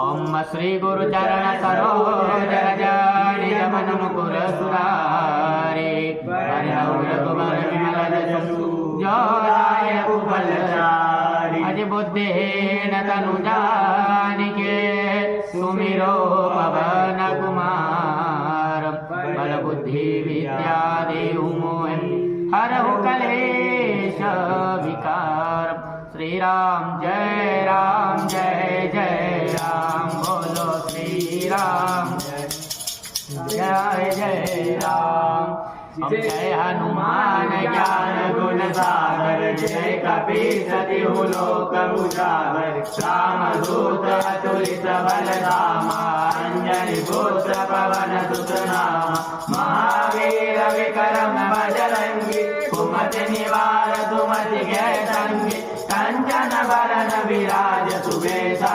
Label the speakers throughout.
Speaker 1: ओम श्री गुरु चरण सरोज रज निज मन मुकुर सुरारे हरिहर रघुबर विमल जसु जो दाय कुफल अज बुद्धेन तनु सुमिरो पवन कुमार बल बुद्धि विद्या देहु मोह हरहु कलेश विकार श्री राम जय राम जय जय। राम बोलो श्री राम। जय जय राम जय हनुमान ज्ञान गुण सागर जय कपी सति लोक उजागर राम दूत अतुलित बल धामा अंजलि पुत्र पवन सुत नाम महावीर विक्रम बजरंगी कुमत निवार तुमति जय संगी कंचन बरन विराज सुबेसा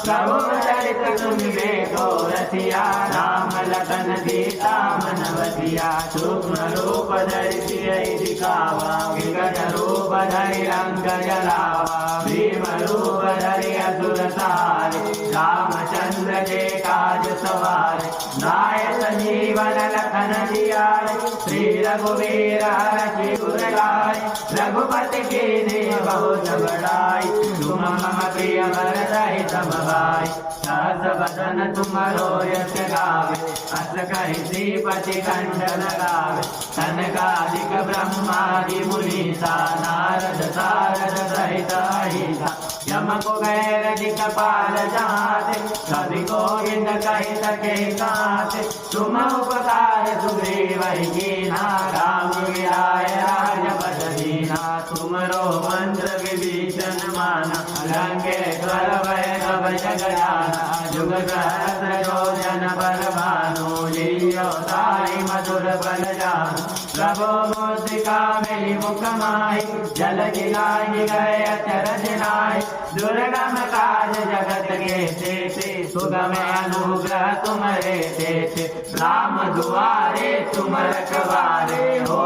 Speaker 1: प्रभु चरित सुनिवे को रसिया राम लखन सीता मन बसिया सूक्ष्म रूप धरि सियहि दिखावा विकट रूप धरि रंग जलावा भीम रूप धरि असुर सहारे रामचंद्र के काज सवारे नायक जीवन लखन जियारे श्री रघुवीर हर शिवर लाय रघुपति के ने बहुत बड़ाई तुम मम प्रिय भरत हितम भाई सहस बदन तुम यश गावे। अस कहि श्रीपति कंठ लगावे तनकादिक ब्रह्मादि मुनीसा नारद सारद सहित अहिता यम कुबेर दिखपाल जाते गोविंद कहि सके काते तुम उपकार सुग्रीव कीना राम विराय राजपद दीना। तुमरो मंत्र विभीषण माना लंकेश्वर भय कव जगजाना जुग सहस्र योजन पर भानु लीलो ताई मधुर बल जानु प्रभु मुद्रिका मेरी मुख माही जल गिलाई गए अचरज नाई दुर्गम काज जगत के तेते सुगम अनुग्रह तुम्हारे तेते, राम दुआरे तुम रखवारे हो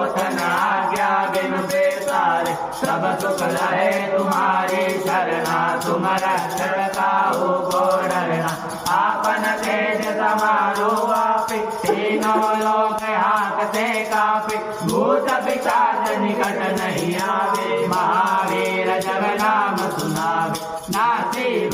Speaker 1: आज्ञा बिनु बेसारे सब सुख रहे तुम्हारी शरणा तुम रक्षण काहू को डरना आपन तेज समारो आपे तीनों लोक हाकते काफ़ी भूत पिशाच निकट नहीं आवे। महावीर जब नाम सुनावे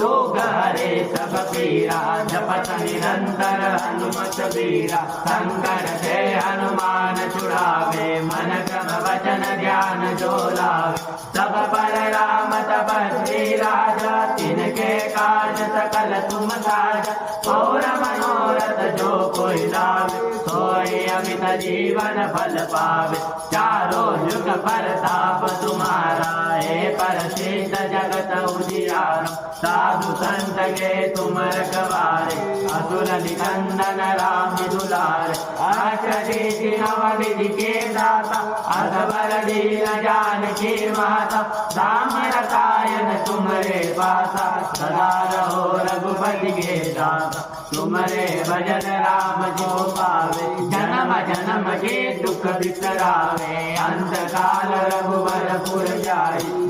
Speaker 1: नासे रोग हरे सब पीरा जपत निरंतर हनुमत बीरा शंकर जय हनुमान छुड़ावे मन क्रम वचन ध्यान जो लावे सब पर राम तपस्वी राजा तिनके काज सकल तुम साजा और मनोरथ जो कोई लावे सोई अमित जीवन फल पावे। चारों युग परताप तुम्हारा है प्रसिद्ध जगत उजियारो साधु संत के तुम रखवारे असुर निकंदन राम दुलारे अष्टी नव विधि के दाता अधवर दीन जान की माता राम रसायन तुम्हारे पासा सदा रहो रघुपति के दाता तुम्हारे भजन राम जो पावे जन्म जन्म के दुख बिसरावे अंत काल रघुवर पुर जाय जहाँ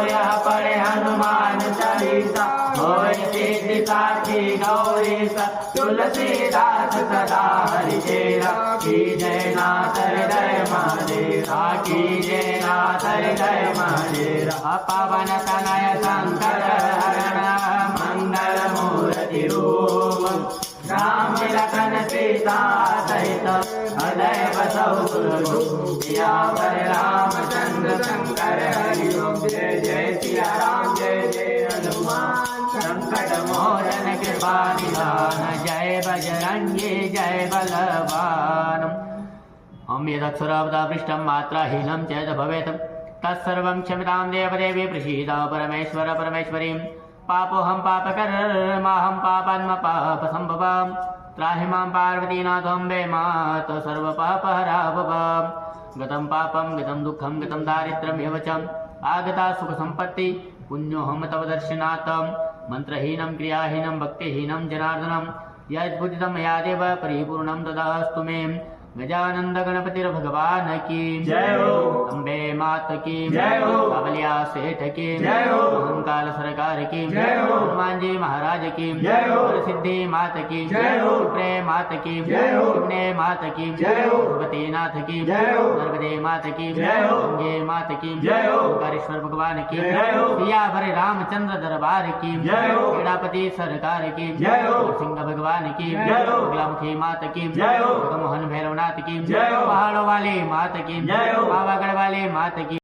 Speaker 1: तुलसीदास सदा हरि चेरा की जय नाथ हृदय महादेवा की जय नाथ हृदय महादेवा पवन तनय शंकर हरण मंगल मूर्ति रूप राम लखन सीता सहित हृदय बसौ सियावर रामचंद्र शंकर हरि जय जय सिया राम जय पाणिधान जय बजरङ्गे जय बलवानम् ॐ यदक्षरावदापृष्टं मात्राहीनं च भवेत् तत्सर्वं क्षमतां देवदेवी प्रसीद परमेश्वर परमेश्वरीं पापोऽहं पापकर्माहं पापात्मपापसम्भवां त्राहि माँ पार्वतीनाथं मात सर्वपापहराभव गतं पापं गतं दुःखं गतं दारिद्र्यमेव च आगता सुखसम्पत्ति पुण्योऽहं तव दर्शनात् मन्त्रहीनं क्रियाहीनं भक्तिहीनं जनार्दनं। यद्बुद्धितं मया देव परिपूर्णं तदास्तु मे। गजानंद गणपतिर्भगवान की
Speaker 2: जय हो।
Speaker 1: अम्बे मात की
Speaker 2: जय हो।
Speaker 1: बाबलिया सेठ की
Speaker 2: जय हो।
Speaker 1: अहंकाल सरकार की
Speaker 2: जय हो।
Speaker 1: हनुमान जी महाराज की
Speaker 2: जय हो।
Speaker 1: सिद्धि मात की
Speaker 2: जय हो।
Speaker 1: प्रेम मात की
Speaker 2: जय हो।
Speaker 1: शिवने मात की
Speaker 2: जय हो।
Speaker 1: भगवती नाथ की
Speaker 2: जय हो।
Speaker 1: नर्मदे मात की
Speaker 2: जय हो।
Speaker 1: गंगे मात की
Speaker 2: जय हो।
Speaker 1: ओंकारेश्वर भगवान की
Speaker 2: जय हो।
Speaker 1: सिया भरे रामचंद्र दरबार की
Speaker 2: जय हो।
Speaker 1: क्रीड़ापति सरकार की
Speaker 2: जय हो।
Speaker 1: सिंह भगवान की
Speaker 2: जय हो।
Speaker 1: बगलामुखी मात की
Speaker 2: जय हो।
Speaker 1: मोहन भैरवनाथ की
Speaker 2: जय हो।
Speaker 1: पहाड़ों वाले मात की
Speaker 2: जय हो।
Speaker 1: पावागढ़ वाले मात की